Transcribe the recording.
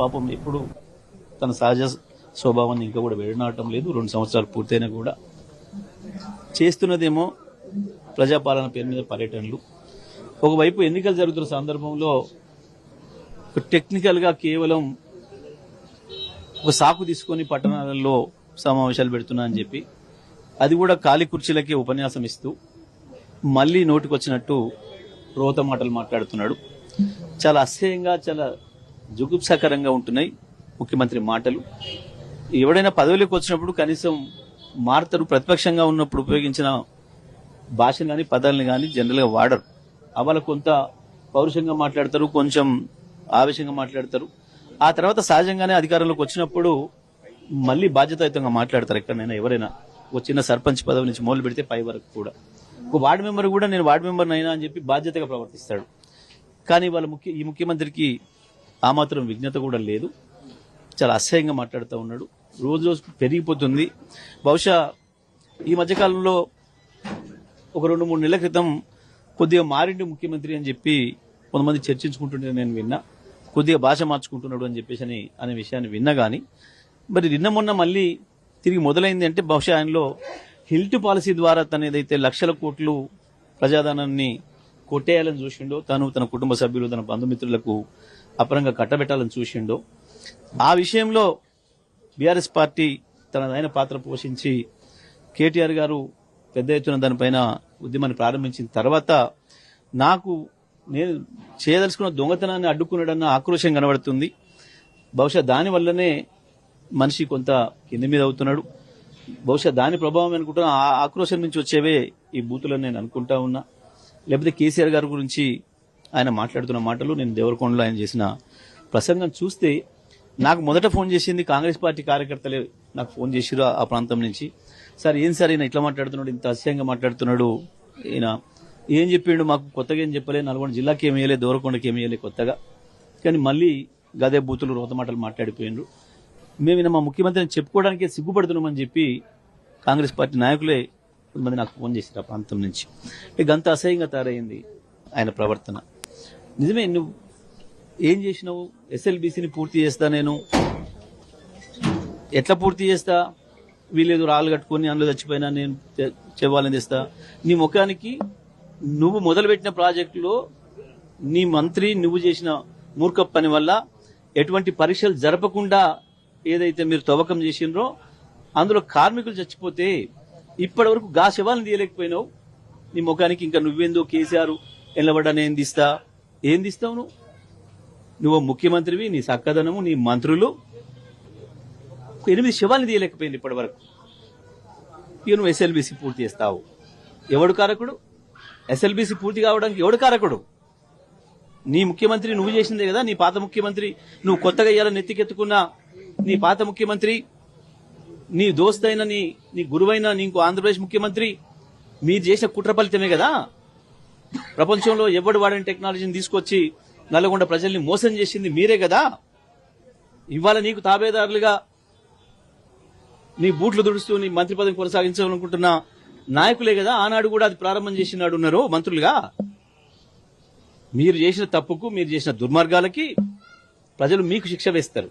పాపం ఎప్పుడు తన సహజ స్వభావాన్ని ఇంకా కూడా విడనాడటం లేదు. రెండు సంవత్సరాలు పూర్తయినా కూడా. చేస్తున్నదేమో ప్రజాపాలన పేరు మీద పర్యటనలు. ఒకవైపు ఎన్నికలు జరుగుతున్న సందర్భంలో టెక్నికల్గా కేవలం ఒక సాకు తీసుకొని పట్టణాలలో సమావేశాలు పెడుతున్నా అని చెప్పి అది కూడా ఖాళీ కుర్చీలకే ఉపన్యాసం ఇస్తూ మళ్ళీ నోటికొచ్చినట్టు రోత మాటలు మాట్లాడుతున్నాడు. చాలా అసహ్యంగా చాలా జుగుప్సాకరంగా ఉంటున్నాయి ముఖ్యమంత్రి మాటలు. ఎవడైనా పదవిలోకి వచ్చినప్పుడు కనీసం మారుతారు ప్రతిపక్షంగా ఉన్నప్పుడు ఉపయోగించిన భాషను కానీ పదాలను కానీ జనరల్గా వాడరు. అవాళ కొంత పౌరుషంగా మాట్లాడతారు కొంచెం ఆవేశంగా మాట్లాడతారు. ఆ తర్వాత సహజంగానే అధికారంలోకి వచ్చినప్పుడు మళ్ళీ బాధ్యతాయుతంగా మాట్లాడతారు ఎక్కడైనా ఎవరైనా. ఒక చిన్న సర్పంచ్ పదవి నుంచి మొదలు పెడితే పై వరకు కూడా. ఒక వార్డు మెంబర్ కూడా నేను వార్డు మెంబర్ అయినా అని చెప్పి బాధ్యతగా ప్రవర్తిస్తాడు. కానీ వాళ్ళ ముఖ్య ఈ ముఖ్యమంత్రికి ఆ మాత్రం విజ్ఞత కూడా లేదు. చాలా అసహ్యంగా మాట్లాడుతూ ఉన్నాడు. రోజు రోజు పెరిగిపోతుంది. బహుశా ఈ మధ్యకాలంలో ఒక రెండు మూడు నెలల క్రితం కొద్దిగా మారిండు ముఖ్యమంత్రి అని చెప్పి కొంతమంది చర్చించుకుంటుంటే నేను విన్నా. కొద్దిగా భాష మార్చుకుంటున్నాడు అని చెప్పేసి అని అనే విషయాన్ని విన్నా కానీ మరి నిన్న మొన్న మళ్ళీ తిరిగి మొదలైంది అంటే బహుశా ఆయనలో హిల్ట్ పాలసీ ద్వారా తన ఏదైతే లక్షల కోట్లు ప్రజాధనాన్ని కొట్టేయాలని చూసిండో తను తన కుటుంబ సభ్యులు తన బంధుమిత్రులకు అపరంగా కట్టబెట్టాలని చూసిండో ఆ విషయంలో బీఆర్ఎస్ పార్టీ తనదైన పాత్ర పోషించి కేటీఆర్ గారు పెద్ద ఎత్తున దానిపైన ఉద్యమాన్ని ప్రారంభించిన తర్వాత నాకు నేను చేయదలుచుకున్న దొంగతనాన్ని అడ్డుకున్నాడన్న ఆక్రోశం కనబడుతుంది. బహుశా దాని వల్లనే మనిషి కొంత కింది మీద అవుతున్నాడు. బహుశా దాని ప్రభావం అనుకుంటున్నా ఆ ఆక్రోశం నుంచి వచ్చేవే ఈ బూతులని నేను అనుకుంటా ఉన్నా. లేకపోతే కేసీఆర్ గారి గురించి ఆయన మాట్లాడుతున్న మాటలు నేను దేవరకొండలో ఆయన చేసిన ప్రసంగం చూస్తే నాకు మొదట ఫోన్ చేసింది కాంగ్రెస్ పార్టీ కార్యకర్తలే నాకు ఫోన్ చేసిరు ఆ ప్రాంతం నుంచి. సార్ ఏం సార్ ఈయన ఇట్లా మాట్లాడుతున్నాడు ఇంత అసహ్యంగా మాట్లాడుతున్నాడు ఈయన ఏం చెప్పిండు మాకు కొత్తగా ఏం చెప్పలే నల్గొండ జిల్లాకి ఏమి వేయలే దూరకొండకి ఏమి వేయలే కొత్తగా. కానీ మళ్ళీ గదే బూతులు రోత మాటలు మాట్లాడిపోయిండ్రు. మేము మా ముఖ్యమంత్రిని చెప్పుకోవడానికే సిగ్గుపడుతున్నామని చెప్పి కాంగ్రెస్ పార్టీ నాయకులే కొంతమంది నాకు ఫోన్ చేశారు ఆ ప్రాంతం నుంచి. ఇక అంత అసహ్యంగా తయారైంది ఆయన ప్రవర్తన. నిజమే నువ్వు ఏం చేసినావు? ఎస్ఎల్బీసీని పూర్తి చేస్తా నేను. ఎట్లా పూర్తి చేస్తా? వీలేదు రాళ్ళు కట్టుకొని అందులో చచ్చిపోయినా నేను తె- చెవ్వాలని తెస్తా. నీ ముఖానికి నువ్వు మొదలుపెట్టిన ప్రాజెక్టులో నీ మంత్రి నువ్వు చేసిన మూర్ఖ పని వల్ల ఎటువంటి పరీక్షలు జరపకుండా ఏదైతే మీరు తవ్వకం చేసిండ్రో అందులో కార్మికులు చచ్చిపోతే ఇప్పటి వరకు గా శవాలను తీయలేకపోయినావు? నీ ముఖానికి ఇంకా నువ్వేందో కేసీఆర్ ఎల్లబడ్డా ఏం తీస్తా ఏం తీస్తావు నువ్వు? నువ్వు ముఖ్యమంత్రివి నీ సక్కదనము నీ మంత్రులు. ఎనిమిది శవాలను తీయలేకపోయింది ఇప్పటి వరకు ఇక నువ్వు ఎస్ఎల్బీసీ పూర్తి చేస్తావు. ఎవడు కారకుడు? ఎస్ఎల్బీసీ పూర్తి కావడానికి ఎవడు కారకుడు? నీ ముఖ్యమంత్రి నువ్వు చేసిందే కదా నీ పాత ముఖ్యమంత్రి నువ్వు కొత్తగా ఇయ్యాలని నెత్తికెత్తుకున్న నీ పాత ముఖ్యమంత్రి నీ దోస్తైన నీ నీ గురువైన నీకు ఆంధ్రప్రదేశ్ ముఖ్యమంత్రి మీరు చేసిన కుట్ర ఫలితమే కదా? ప్రపంచంలో ఎవడు వాడని టెక్నాలజీని తీసుకొచ్చి నల్లగొండ ప్రజల్ని మోసం చేసింది మీరే కదా? ఇవాళ నీకు తాబేదారులుగా నీ బూట్లు దుడుస్తూ నీ మంత్రి పదవి కొనసాగించాలనుకుంటున్న నాయకులే కదా? ఆనాడు కూడా అది ప్రారంభం చేసినాడు ఉన్నారు మంత్రులుగా. మీరు చేసిన తప్పుకు మీరు చేసిన దుర్మార్గాలకి ప్రజలు మీకు శిక్ష వేస్తారు.